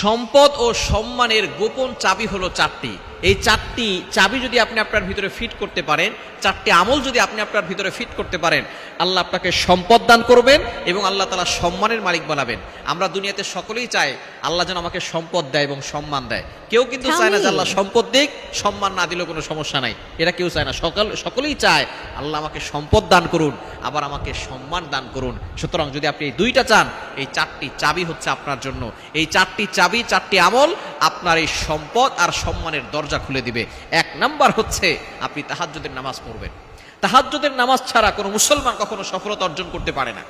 সম্পদ ও সম্মানের গোপন চাবি হলো চারটি। এই চারটি চাবি যদি আপনি আপনার ভিতরে ফিট করতে পারেন চারটি আমল যদি আপনি আপনার ভিতরে ফিট করতে পারেন আল্লাহ আপনাকে সম্পদ দান করবেন এবং আল্লাহ তালা সম্মানের মালিক বানাবেন। আমরা দুনিয়াতে সকলেই চাই আল্লাহ যেন আমাকে সম্পদ দেয় এবং সম্মান দেয়। কেউ কিন্তু চায় না যে আল্লাহ সম্পদ দিক সম্মান না দিলেও কোনো সমস্যা নাই। এটা কেউ চায় না। সকল সকলেই চায় আল্লাহ আমাকে সম্পদ দান করুন আবার আমাকে সম্মান দান করুন। সুতরাং যদি আপনি এই দুইটা চান এই চারটি চাবি হচ্ছে আপনার জন্য। এই চারটি চাবি চারটি আমল আপনার এই সম্পদ আর সম্মানের দরজা খুলে দিবে। এক নাম্বার হচ্ছে, আপনি তাহাজ্যদের নামাজ পড়বেন। তাহাজ্জুদের নামাজ ছাড়া কোনো মুসলমান কখনো সফলতা অর্জন করতে পারে না।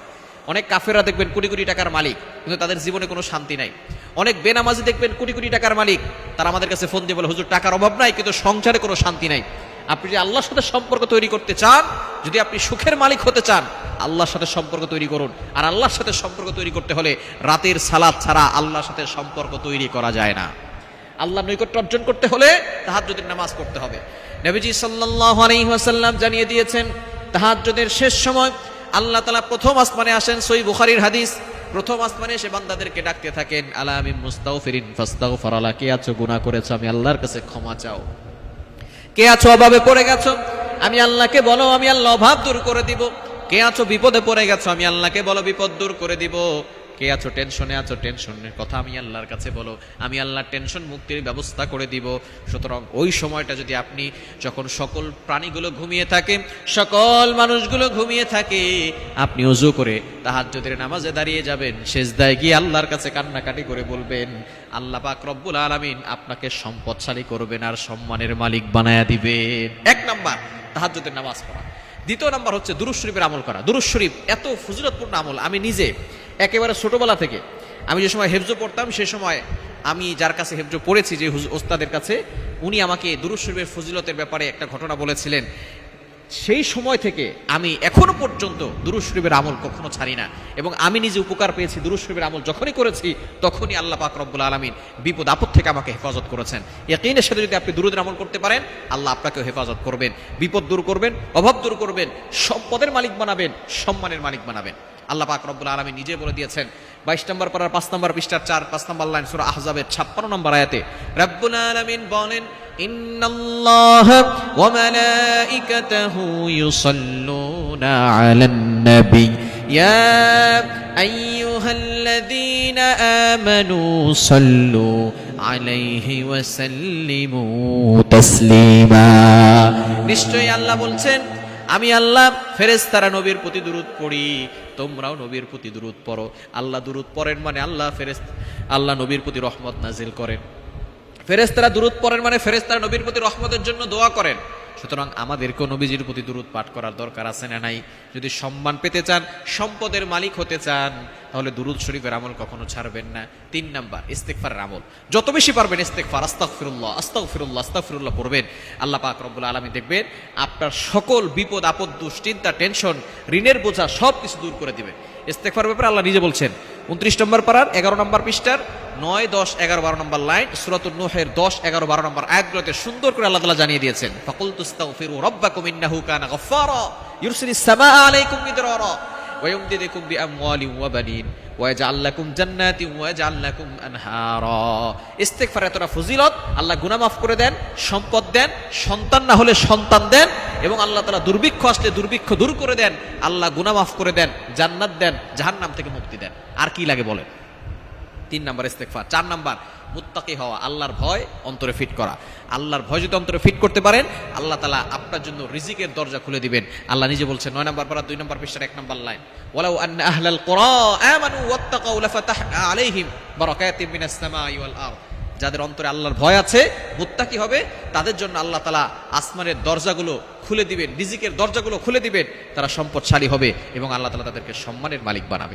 অনেক কাফেরা দেখবেন কোটি কোটি টাকার মালিক, কিন্তু তাদের জীবনে কোনো শান্তি নাই। অনেক বেনামাজি দেখবেন কোটি কোটি টাকার মালিক, তারা আমাদের কাছে ফোন দিয়ে বলে, হুজুর, টাকার অভাব নাই, কিন্তু সংসারে কোনো শান্তি নাই। আপনি যদি আল্লাহর সাথে সম্পর্ক তৈরি করতে চান, যদি আপনি সুখের মালিক হতে চান, আল্লাহর সাথে সম্পর্ক তৈরি করুন। আর আল্লাহর সাথে সম্পর্ক তৈরি করতে হলে রাতের সালাদ ছাড়া আল্লাহর সাথে সম্পর্ক তৈরি করা যায় না। আল্লাহ নৈকট্য অর্জন করতে হলে তাহাজ্জুদের নামাজ পড়তে হবে। নবীজি সাল্লাল্লাহু আলাইহি ওয়াসাল্লাম জানিয়ে দিয়েছেন, তাহাজ্জুদের শেষ সময় আল্লাহ তাআলা প্রথম আসমানে আসেন, সই বুখারীর হাদিস। প্রথম আসমানে এসে বান্দাদেরকে ডাকতে থাকেন আলা আমি মুস্তাগফিরিন ফাস্তাগফার আলা কে আছো গুনাহ করেছ, আমি আল্লাহর কাছে ক্ষমা চাও। কে আছো অভাবে পড়ে গেছো? আমি আল্লাহকে বলো, আমি আল্লাহ অভাব দূর করে দিব। কে আছো বিপদে পড়ে গেছো? আমি আল্লাহকে বলো, বিপদ দূর করে দিব। কে আছো টেনশনে আছো? টেনশনের কথা আমি আল্লাহর কাছে বলো। আমি আল্লাহর টেনশন মুক্তির ব্যবস্থা করে দিব। সুতরাং ওই সময়টা যদি আপনি যখন সকল প্রাণীগুলো ঘুমিয়ে থাকে, সকল মানুষগুলো ঘুমিয়ে থাকে, আপনি উজু করে তাহাজ্জুদের নামাজে দাঁড়িয়ে যাবেন। শেষদায় গিয়ে আল্লাহর কাছে কান্নাকাটি করে বলবেন, আল্লাহ পাক রব্বুল আলামিন আপনাকে সম্পদশালী করবেন আর সম্মানের মালিক বানায়া দিবেন। এক নাম্বার, তাহাজ্জুদের নামাজ পড়া। দ্বিতীয় নাম্বার হচ্ছে দুরুশ শরীফের আমল করা। দুরুশরীফ এত ফজিলতপূর্ণ আমল। আমি নিজে একেবারে ছোটোবেলা থেকে। আমি যে সময় হেফজো পড়তাম, সে সময় আমি যার কাছে হেফজো পড়েছি, যে ওস্তাদের কাছে, উনি আমাকে দুরুশ শরীফের ফজিলতের ব্যাপারে একটা ঘটনা বলেছিলেন। সেই সময় থেকে আমি এখনও পর্যন্ত দুরুশ শরীফের আমল কখনো ছাড়ি না। এবং আমি নিজে উপকার পেয়েছি দুরুশ শরীফের আমল যখনই করেছি, তখনই আল্লাহ পাক রব্বুল আলমিন বিপদ আপদ থেকে আমাকে হেফাজত করেছেন। ইয়াকিনের সাথে যদি আপনি দুরুদের আমল করতে পারেন, আল্লাহ আপনাকেও হেফাজত করবেন। বিপদ দূর করবেন, অভাব দূর করবেন, সম্পদের মালিক বানাবেন, সম্মানের মালিক বানাবেন। আল্লাহ পাক রব্বুল আলমী নিজে বলে দিয়েছেন বাইশ নম্বর পাড়ার পাঁচ নম্বর পৃষ্ঠার চার পাঁচ নম্বর লাইন সুরা আহজাবের ছাপ্পান্ন নম্বর আয়াতে রব্বুল আলমিন বলেন إن الله وملائكته يصلون على النبي يا أيها الذين آمنوا صلوا عليه وسلموا تسليما নিশ্চয়ই আল্লাহ বলছেন আমি আল্লাহ, ফেরেশতারা নবীর প্রতি দূরত পড়ি। তোমরাও নবীর প্রতি দূরত পড়ো। আল্লাহ দূরত পড়েন মানে আল্লাহ ফেরেস আল্লাহ নবীর প্রতি রহমত নাজিল করেন। ফেরেস্তারা দূরত পড়েন মানে ফেরেস্তারা নবীর প্রতি রহমতের জন্য দোয়া করেন। সুতরাং আমাদেরকেও নবীজির প্রতি দূরত পাঠ করার দরকার আছে না নাই? যদি সম্মান পেতে চান, সম্পদের মালিক হতে চান, তাহলে দুরুদ শরীফের আমল কখনো ছাড়বেন না। তিন নাম্বার ইস্তেকফারের আমল। যত বেশি পারবেন ইস্তেকফার আস্তাক ফিরুল্লাহ আস্তাক ফিরুল্লাহ আস্তাক ফিরুল্লাহ পড়বেন। আল্লাহ পাক রব্বুল আলমী দেখবেন, আপনার সকল বিপদ, আপদ, দুশ্চিন্তা, টেনশন, ঋণের বোঝা সব কিছু দূর করে দিবে ইস্তেকফার ব্যাপারে আল্লাহ নিজে বলছেন উনত্রিশ নম্বর পাড়ার, এগারো নম্বর পৃষ্ঠার, নয়, দশ, এগারো, বারো নম্বর লাইন সুরাতুল নুহের দশ, এগারো, বারো নম্বর আয়াতগুলোতে সুন্দর করে আল্লাহ তালা জানিয়ে দিয়েছেন ফকুল ফাকুল তুস্তাগফিরু রাব্বাকুম ইন্নাহু কানা গফফারা ইউরসিলিস সামাআ আলাইকুম ওয়া বানিন, ওয়া ইয়াজআল লাকুম জান্নাতিন ওয়া ইয়াজআল লাকুম আনহারা। ইস্তিগফার এতটা ফজিলত, আল্লাহ গুনাহ মাফ করে দেন, সম্পদ দেন, সন্তান না হলে সন্তান দেন এবং আল্লাহ তালা দুর্ভিক্ষ আসলে দুর্ভিক্ষ দূর করে দেন, আল্লাহ গুনাহ মাফ করে দেন, জান্নাত দেন, জাহান্নাম থেকে মুক্তি দেন। আর কি লাগে বলেন? তিন নাম্বার ইস্তেকফার চার নাম্বার, মুত্তাকি হওয়া, আল্লাহর ভয় অন্তরে ফিট করা। আল্লাহর ভয় যদি অন্তরে ফিট করতে পারেন, আল্লাহ তালা আপনার জন্য রিজিকের দরজা খুলে দিবেন। আল্লাহ নিজে বলছেন, নয় নাম্বার পারা, দুই নাম্বার পৃষ্ঠার এক নাম্বার লাইন। ওয়ালাউ আন্না আহলাল কুরা আমানু ওয়াত্তাকাউ লাফাতাহনা আলাইহিম বারাকাতিম মিনাস সামাই ওয়াল আরদ। যাদের অন্তরে আল্লাহর ভয় আছে হত্যা মুত্তাকি হবে, তাদের জন্য আল্লাহ তালা আসমানের দরজাগুলো খুলে দিবেন, রিজিকের দরজাগুলো খুলে দিবেন, তারা সম্পদশালী হবে এবং আল্লাহ তালা তাদেরকে সম্মানের মালিক বানাবে।